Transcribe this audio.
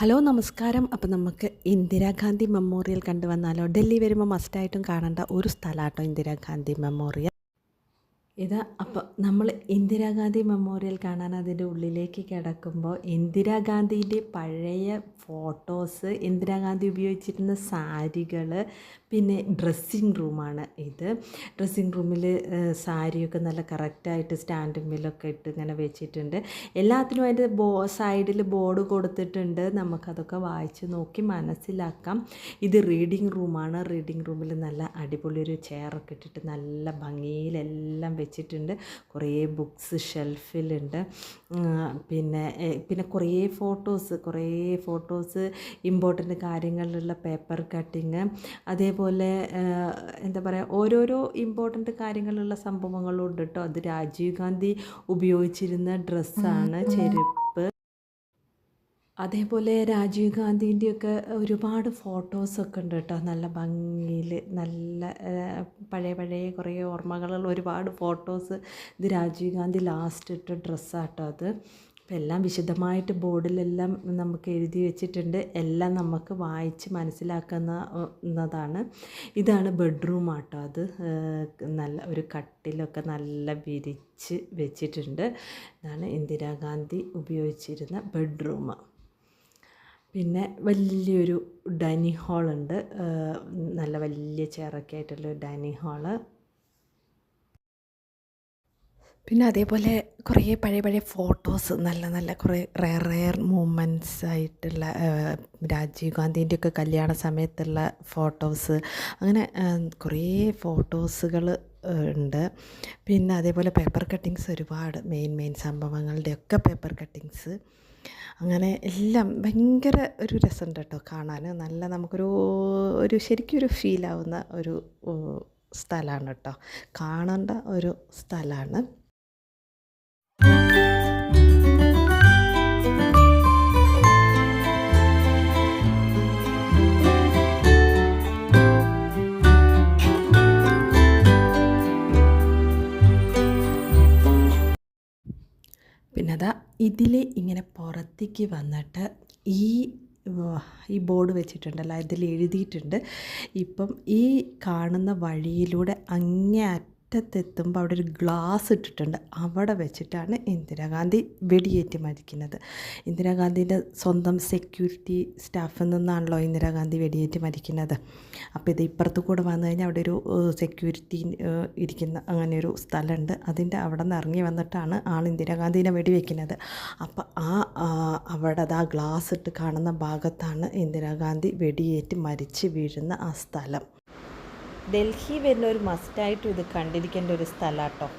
Hello നമസ്കാരം. അപ്പോൾ നമുക്ക് ഇന്ദിരാഗാന്ധി മെമ്മോറിയൽ കണ്ടുവന്നാലോ? ഡൽഹി വരുമ്പോൾ മസ്റ്റായിട്ടും കാണേണ്ട ഒരു സ്ഥലമാട്ടോ ഇന്ദിരാഗാന്ധി മെമ്മോറിയൽ. ഇത് അപ്പോൾ നമ്മൾ ഇന്ദിരാഗാന്ധി മെമ്മോറിയൽ കാണാൻ അതിന്റെ ഉള്ളിലേക്ക് കിടക്കുമ്പോൾ ഇന്ദിരാഗാന്ധിന്റെ പഴയ ഫോട്ടോസ് ഇന്ദിരാഗാന്ധി ഉപയോഗിച്ചിരുന്ന സാരികൾ പിന്നെ ഡ്രസ്സിങ് റൂമാണ് ഇത്. ഡ്രസ്സിങ് റൂമിൽ സാരിയൊക്കെ നല്ല കറക്റ്റായിട്ട് സ്റ്റാൻഡിങ്ങിലൊക്കെ ഇട്ട് ഇങ്ങനെ വെച്ചിട്ടുണ്ട്. എല്ലാത്തിനും അതിന്റെ ബോ സൈഡിൽ ബോർഡ് കൊടുത്തിട്ടുണ്ട്. നമുക്കതൊക്കെ വായിച്ച് നോക്കി മനസ്സിലാക്കാം. ഇത് റീഡിങ് റൂമാണ്. റീഡിങ് റൂമിൽ നല്ല അടിപൊളി ഒരു ചെയറൊക്കെ ഇട്ടിട്ട് നല്ല ഭംഗിയിലെല്ലാം വെച്ചിട്ടുണ്ട്. കുറേ ബുക്സ് ഷെൽഫിലുണ്ട് പിന്നെ പിന്നെ കുറേ ഫോട്ടോസ് കുറേ ഫോട്ടോസ് ഇമ്പോർട്ടന്റ് കാര്യങ്ങളിലുള്ള പേപ്പർ കട്ടിങ് അതേപോലെ എന്താ പറയുക ഓരോരോ ഇമ്പോർട്ടന്റ് കാര്യങ്ങളുള്ള സംഭവങ്ങളും ഉണ്ട് കേട്ടോ അത് രാജീവ് ഗാന്ധി ഉപയോഗിച്ചിരുന്ന ഡ്രസ്സാണ് ചെരുപ്പ്. അതേപോലെ രാജീവ് ഗാന്ധിന്റെയൊക്കെ ഒരുപാട് ഫോട്ടോസൊക്കെ ഉണ്ട് കേട്ടോ നല്ല ഭംഗിയിൽ നല്ല പഴയ പഴയ കുറേ ഓർമ്മകളുള്ള ഒരുപാട് ഫോട്ടോസ്. ഇത് രാജീവ് ഗാന്ധി ലാസ്റ്റ് ഇട്ട ഡ്രസ്സാട്ടോ അത്. അപ്പം എല്ലാം വിശദമായിട്ട് ബോർഡിലെല്ലാം നമുക്ക് എഴുതി വെച്ചിട്ടുണ്ട്. എല്ലാം നമുക്ക് വായിച്ച് മനസ്സിലാക്കുന്ന ന്നതാണ്. ഇതാണ് ബെഡ്റൂം ആട്ടോ അത് നല്ല ഒരു കട്ടിലൊക്കെ നല്ല വിരിച്ച് വെച്ചിട്ടുണ്ട്. ഇതാണ് ഇന്ദിരാഗാന്ധി ഉപയോഗിച്ചിരുന്ന ബെഡ്റൂം പിന്നെ വലിയൊരു ഡൈനിങ് ഹാളുണ്ട്. നല്ല വലിയ ചെയറൊക്കെ ആയിട്ടുള്ള ഡൈനിങ് ഹാൾ. പിന്നെ അതേപോലെ കുറേ പഴയ പഴയ ഫോട്ടോസ് നല്ല നല്ല കുറേ റെയർ റെയർ മൂമെന്റ്സ് ആയിട്ടുള്ള രാജീവ് ഗാന്ധിന്റെ ഒക്കെ കല്യാണ സമയത്തുള്ള ഫോട്ടോസ്. അങ്ങനെ കുറേ ഫോട്ടോസുകൾ ഉണ്ട്. പിന്നെ അതേപോലെ പേപ്പർ കട്ടിങ്സ് ഒരുപാട് മെയിൻ മെയിൻ സംഭവങ്ങളുടെയൊക്കെ പേപ്പർ കട്ടിങ്സ് അങ്ങനെ എല്ലാം ഭയങ്കര ഒരു രസമുണ്ട് കേട്ടോ കാണാൻ. നല്ല നമുക്കൊരു ഒരു ശരിക്കും ഒരു ഫീലാവുന്ന ഒരു സ്ഥലമാണ് കേട്ടോ. കാണേണ്ട ഒരു സ്ഥലമാണ്. ഇതിൽ ഇങ്ങനെ പുറത്തേക്ക് വന്നിട്ട് ഈ ഈ ബോർഡ് വെച്ചിട്ടുണ്ടല്ലോ ഇതിൽ എഴുതിയിട്ടുണ്ട്. ഇപ്പം ഈ കാണുന്ന വഴിയിലൂടെ അങ്ങേ അറ്റത്തെത്തുമ്പോൾ അവിടെ ഒരു ഗ്ലാസ് ഇട്ടിട്ടുണ്ട്. അവിടെ വെച്ചിട്ടാണ് ഇന്ദിരാഗാന്ധി വെടിയേറ്റ് മരിക്കുന്നത്. ഇന്ദിരാഗാന്ധിന്റെ സ്വന്തം സെക്യൂരിറ്റി സ്റ്റാഫിൽ നിന്നാണല്ലോ ഇന്ദിരാഗാന്ധി വെടിയേറ്റ് മരിക്കുന്നത്. അപ്പോൾ ഇത് ഇപ്പുറത്ത് കൂടെ വന്നു കഴിഞ്ഞാൽ അവിടെ ഒരു സെക്യൂരിറ്റി ഇരിക്കുന്ന അങ്ങനെ ഒരു സ്ഥലമുണ്ട്. അതിന്റെ അവിടെ നിന്ന് ഇറങ്ങി വന്നിട്ടാണ് ആൾ ഇന്ദിരാഗാന്ധിനെ വെടിവെക്കുന്നത്. അപ്പോൾ ആ അവിടെ അത് ആ ഗ്ലാസ് ഇട്ട് കാണുന്ന ഭാഗത്താണ് ഇന്ദിരാഗാന്ധി വെടിയേറ്റ് മരിച്ച് വീഴുന്ന ആ സ്ഥലം. ഡൽഹി വരുന്ന ഒരു മസ്റ്റായിട്ടും ഇത് കണ്ടിരിക്കേണ്ട ഒരു സ്ഥലമാട്ടോ